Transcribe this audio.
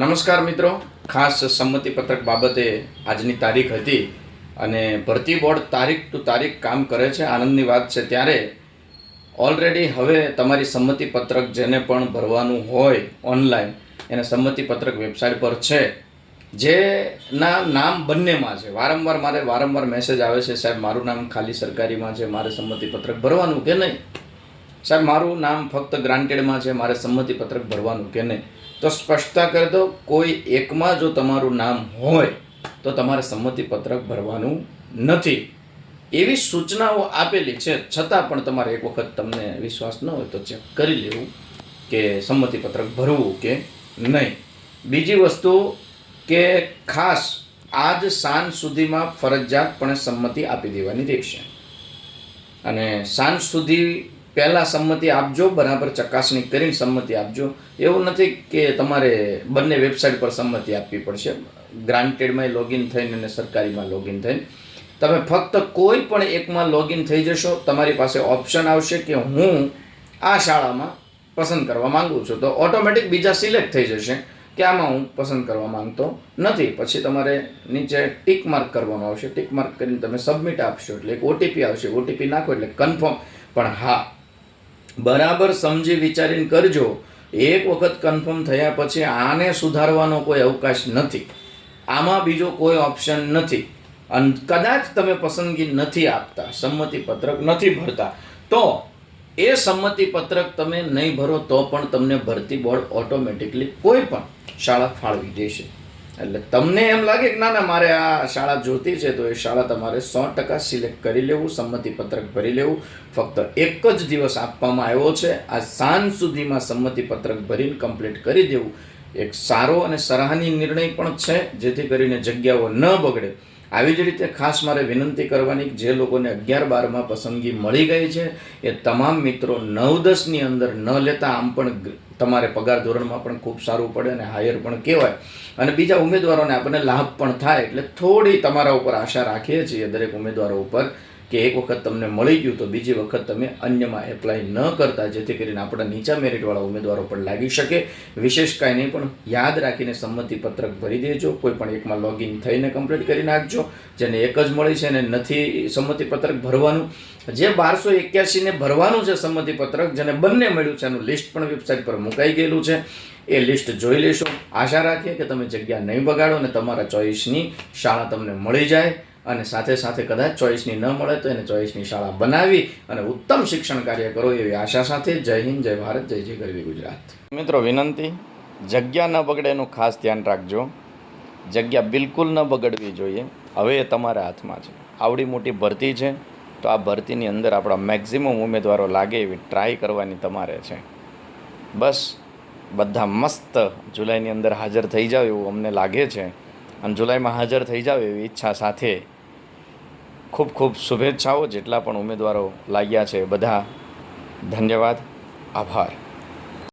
નમસ્કાર મિત્રો. ખાસ સંમતિ પત્રક બાબતે આજની તારીખ હતી અને ભરતી બોર્ડ તારીખ ટુ તારીખ કામ કરે છે. આનંદની વાત છે ત્યારે ઓલરેડી હવે તમારી સંમતિ પત્રક જેને પણ ભરવાનું હોય ઓનલાઈન એને સંમતિ પત્રક વેબસાઇટ પર છે. જેના નામ બંનેમાં છે. વારંવાર મારે વારંવાર મેસેજ આવે છે, સાહેબ, મારું નામ ખાલી સરકારીમાં છે, મારે સંમતિ પત્રક ભરવાનું કે નહીં? સાહેબ, મારું નામ ફક્ત ગ્રાન્ટેડમાં છે, મારે સંમતિ પત્રક ભરવાનું કે નહીં? તો સ્પષ્ટતા કરી દો, કોઈ એકમાં જો તમારું નામ હોય, તો તમારે સંમતિ પત્રક ભરવાનું નથી. એવી સૂચનાઓ આપેલી છે, છતાં પણ તમારે એક વખત તમને વિશ્વાસ ન હોય તો ચેક કરી લેવું કે સંમતિ પત્રક ભરવું કે નહીં. બીજી વસ્તુ કે ખાસ આજ સાંજ સુધીમાં ફરજિયાતપણે સંમતિ આપી દેવાની રહેશે. અને સાંજ સુધી પહેલાં સંમતિ આપજો, બરાબર ચકાસણી કરીને સંમતિ આપજો. એવું નથી કે તમારે બંને વેબસાઇટ પર સંમતિ આપવી પડશે. ગ્રાન્ટેડમાં લોગિન થઈને અને સરકારીમાં લોગિન થઈને. તમે ફક્ત કોઈ પણ એકમાં લોગિન થઈ જશો, તમારી પાસે ઓપ્શન આવશે કે હું આ શાળામાં પસંદ કરવા માગું છું. તો ઓટોમેટિક બીજા સિલેક્ટ થઈ જશે કે આમાં હું પસંદ કરવા માંગતો નથી. પછી તમારે નીચે ટીક માર્ક કરવાનું આવશે. ટીક માર્ક કરીને તમે સબમિટ આપશો એટલે એક ઓટીપી આવશે. ઓટીપી નાખો એટલે કન્ફર્મ પણ હા બરાબર સમજી વિચારીને કરજો. એક વખત કન્ફર્મ થયા પછી આને સુધારવાનો કોઈ અવકાશ નથી. આમાં બીજો કોઈ ઓપ્શન નથી. અને કદાચ તમે પસંદગી નથી આપતા, સંમતિ પત્રક નથી ભરતા, તો એ સંમતિ પત્રક તમે નહીં ભરો તો પણ તમને ભરતી બોર્ડ ઓટોમેટિકલી કોઈ પણ શાળા ફાળવી દેશે. એટલે તમને એમ લાગે કે ના ના, મારે આ શાળા જોતી છે, તો એ શાળા તમારે સો ટકા સિલેક્ટ કરી લેવું સંમતિ પત્રક ભરી લેવું. ફક્ત એક જ દિવસ આપવામાં આવ્યો છે. આ સાંજ સુધીમાં સંમતિ પત્રક ભરીને કમ્પ્લીટ કરી દેવું. એક સારો અને સરાહનીય નિર્ણય પણ છે, જેથી કરીને જગ્યાઓ ન બગડે. આવી જ રીતે ખાસ મારે વિનંતી કરવાની જે લોકોને અગિયાર બારમાં પસંદગી મળી ગઈ છે, એ તમામ મિત્રો નવ દસની અંદર ન લેતા આમ પણ તમારે પગાર ધોરણમાં પણ ખૂબ સારું પડે અને હાયર પણ કહેવાય. અને બીજા ઉમેદવારોને આપણને લાભ પણ થાય, એટલે થોડી તમારા ઉપર આશા રાખીએ છીએ, દરેક ઉમેદવારો ઉપર. કે એક વખત તમને મળી ગયું તો બીજી વખત તમે અન્યમાં એપ્લાય ન કરતા, જેથી કરીને આપણા નીચા મેરિટવાળા ઉમેદવારો પણ લાગી શકે. વિશેષ કાંઈ નહીં, પણ યાદ રાખીને સંમતિ પત્રક ભરી દેજો. કોઈ પણ એકમાં લોગિન થઈને કમ્પ્લીટ કરી નાખજો, જેને એક જ મળી છે અને નથી સંમતિ પત્રક ભરવાનું. જે બારસો એક્યાસીને ભરવાનું છે સંમતિ પત્રક જેને બંને મળ્યું છે, એનું લિસ્ટ પણ વેબસાઇટ પર મુકાઈ ગયેલું છે. એ લિસ્ટ જોઈ લેશો. આશા રાખીએ કે તમે જગ્યા નહીં બગાડો અને તમારા ચોઈસની શાળા તમને મળી જાય. અને સાથે સાથે કદાચ ચોઈસની ન મળે તો એને ચોઈસની શાળા બનાવી અને ઉત્તમ શિક્ષણ કાર્ય કરો એવી આશા સાથે જય હિન્દ, જય ભારત, જય જય ગરવી ગુજરાત. મિત્રો, વિનંતી, જગ્યા ન બગડે એનું ખાસ ધ્યાન રાખજો. જગ્યા બિલકુલ ન બગડવી જોઈએ. હવે એ તમારા હાથમાં છે. આવડી મોટી ભરતી છે, તો આ ભરતીની અંદર આપણા મેક્ઝિમમ ઉમેદવારો લાગે એવી ટ્રાય કરવાની તમારે છે. બસ, બધા મસ્ત જુલાઈની અંદર હાજર થઈ જાવ એવું અમને લાગે છે. અને જુલાઈમાં હાજર થઈ જાવ એવી ઈચ્છા સાથે ખૂબ ખૂબ શુભેચ્છાઓ જેટલા પણ ઉમેદવારો લાગ્યા છે. બધા ધન્યવાદ. આભાર.